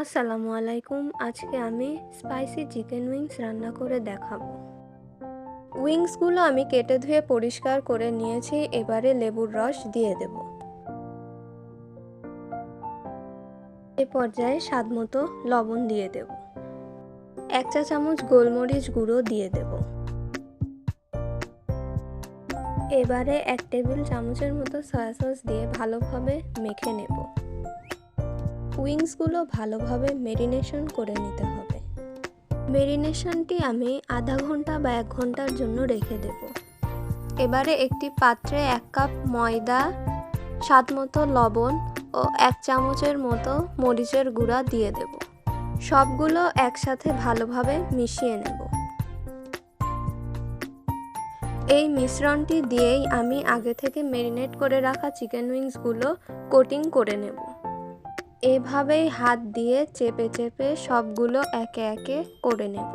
আসসালামু আলাইকুম। আজকে আমি স্পাইসি চিকেন উইংস রান্না করে দেখাবো। উইংসগুলো আমি কেটে ধুয়ে পরিষ্কার করে নিয়েছি, এবারে লেবুর রস দিয়ে দেব। এ পর্যায়ে স্বাদ মতো লবণ দিয়ে দেব। এক চা চামচ গোলমরিচ গুঁড়ো দিয়ে দেব। এবারে এক টেবিল চামচের মতো সয়া সস দিয়ে ভালোভাবে মেখে নেব। উইংসগুলো ভালোভাবে মেরিনেশন করে নিতে হবে। মেরিনেশনটি আমি আধা ঘণ্টা বা এক ঘণ্টার জন্য রেখে দেব। এবারে একটি পাত্রে এক কাপ ময়দা, স্বাদ মতো লবণ ও এক চামচের মতো মরিচের গুঁড়া দিয়ে দেব। সবগুলো একসাথে ভালোভাবে মিশিয়ে নেব। এই মিশ্রণটি দিয়েই আমি আগে থেকে মেরিনেট করে রাখা চিকেন উইংসগুলো কোটিং করে নেব। এভাবেই হাত দিয়ে চেপে চেপে সবগুলো একে একে করে নেব।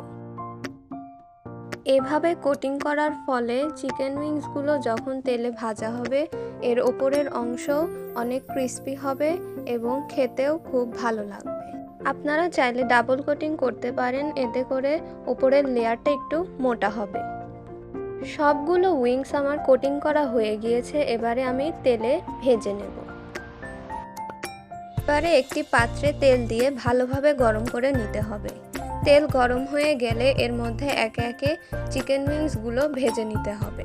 এভাবে কোটিং করার ফলে চিকেন উইংসগুলো যখন তেলে ভাজা হবে, এর ওপরের অংশ অনেক ক্রিস্পি হবে এবং খেতেও খুব ভালো লাগবে। আপনারা চাইলে ডাবল কোটিং করতে পারেন, এতে করে ওপরের লেয়ারটা একটু মোটা হবে। সবগুলো উইংস আমার কোটিং করা হয়ে গিয়েছে, এবারে আমি তেলে ভেজে নেব। এবারে একটি পাত্রে তেল দিয়ে ভালোভাবে গরম করে নিতে হবে। তেল গরম হয়ে গেলে এর মধ্যে একে একে চিকেন উইংসগুলো ভেজে নিতে হবে।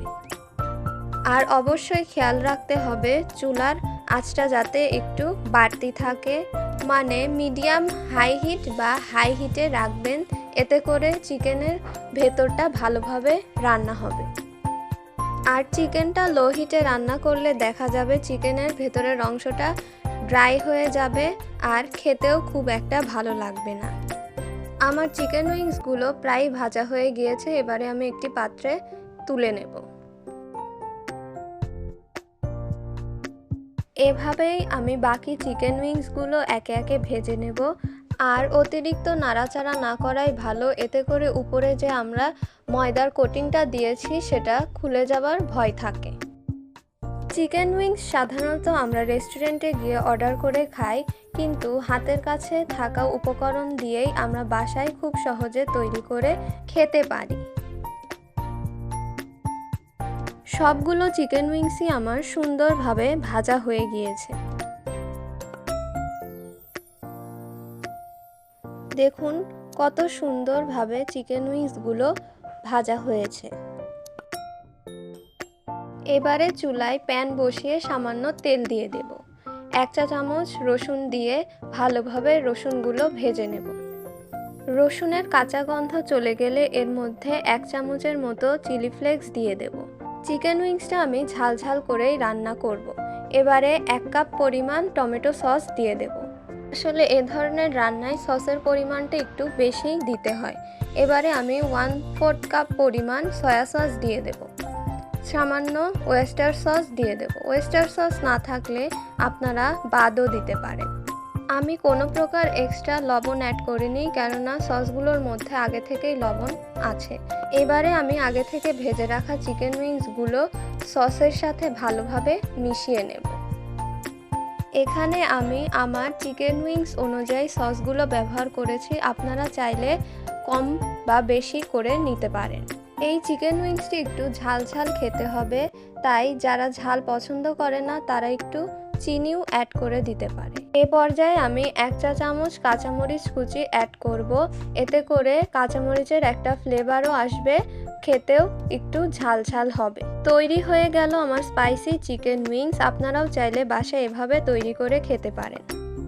আর অবশ্যই খেয়াল রাখতে হবে চুলার আঁচটা যাতে একটু বাড়তি থাকে। মানে মিডিয়াম হাই হিট বা হাই হিটে রাখবেন, এতে করে চিকেনের ভেতরটা ভালোভাবে রান্না হবে। আর চিকেনটা লো হিটে রান্না করলে দেখা যাবে চিকেনের ভেতরের অংশটা ড্রাই হয়ে যাবে আর খেতেও খুব একটা ভালো লাগবে না। আমার চিকেন উইংসগুলো প্রায় ভাজা হয়ে গিয়েছে, এবারে আমি একটি পাত্রে তুলে নেব। এভাবেই আমি বাকি চিকেন উইংসগুলো একে একে ভেজে নেব। আর অতিরিক্ত নাড়াচাড়া না করাই ভালো, এতে করে উপরে যে আমরা ময়দার কোটিংটা দিয়েছি, সেটা খুলে যাবার ভয় থাকে। চিকেন উইংস সাধারণত আমরা রেস্টুরেন্টে গিয়ে অর্ডার করে খাই, কিন্তু হাতের কাছে থাকা উপকরণ দিয়েই আমরা বাসায় খুব সহজে তৈরি করে খেতে পারি। সবগুলো চিকেন উইংসই আমার সুন্দরভাবে ভাজা হয়ে গিয়েছে। দেখুন কত সুন্দরভাবে চিকেন উইংসগুলো ভাজা হয়েছে। এবারে চুলায় প্যান বসিয়ে সামান্য তেল দিয়ে দেব। এক চা চামচ রসুন দিয়ে ভালোভাবে রসুনগুলো ভেজে নেব। রসুনের কাঁচা গন্ধ চলে গেলে এর মধ্যে এক চামচের মতো চিলি ফ্লেক্স দিয়ে দেব। চিকেন উইংসটা আমি ঝাল ঝাল করেই রান্না করব। এবারে এক কাপ পরিমাণ টমেটো সস দিয়ে দেব। আসলে এ ধরনের রান্নায় সসের পরিমাণটা একটু বেশি দিতে হয়। এবারে আমি ওয়ান ফোর্থ কাপ পরিমাণ সয়া সস দিয়ে দেবো। সামান্য ওয়েস্টার সস দিয়ে দেব। ওয়েস্টার সস না থাকলে আপনারা বাদও দিতে পারেন। আমি কোনো প্রকার এক্সট্রা লবণ অ্যাড করিনি, কেননা সসগুলোর মধ্যে আগে থেকেই লবণ আছে। এবারে আমি আগে থেকে ভেজে রাখা চিকেন উইংসগুলো সসের সাথে ভালোভাবে মিশিয়ে নেব। এখানে আমি আমার চিকেন উইংস অনুযায়ী সসগুলো ব্যবহার করেছি। আপনারা চাইলে কম বা বেশি করে নিতে পারেন। এই চিকেন উইংসটি একটু ঝাল ঝাল খেতে হবে, তাই যারা ঝাল পছন্দ করে না, তারা একটু চিনিও অ্যাড করে দিতে পারে। এ পর্যায়ে আমি এক চা চামচ কাঁচামরিচ কুচি অ্যাড করব, এতে করে কাঁচামরিচের একটা ফ্লেভারও আসবে, খেতেও একটু ঝাল ঝাল হবে। তৈরি হয়ে গেল আমার স্পাইসি চিকেন উইংস আপনারাও চাইলে বাসায় এভাবে তৈরি করে খেতে পারেন।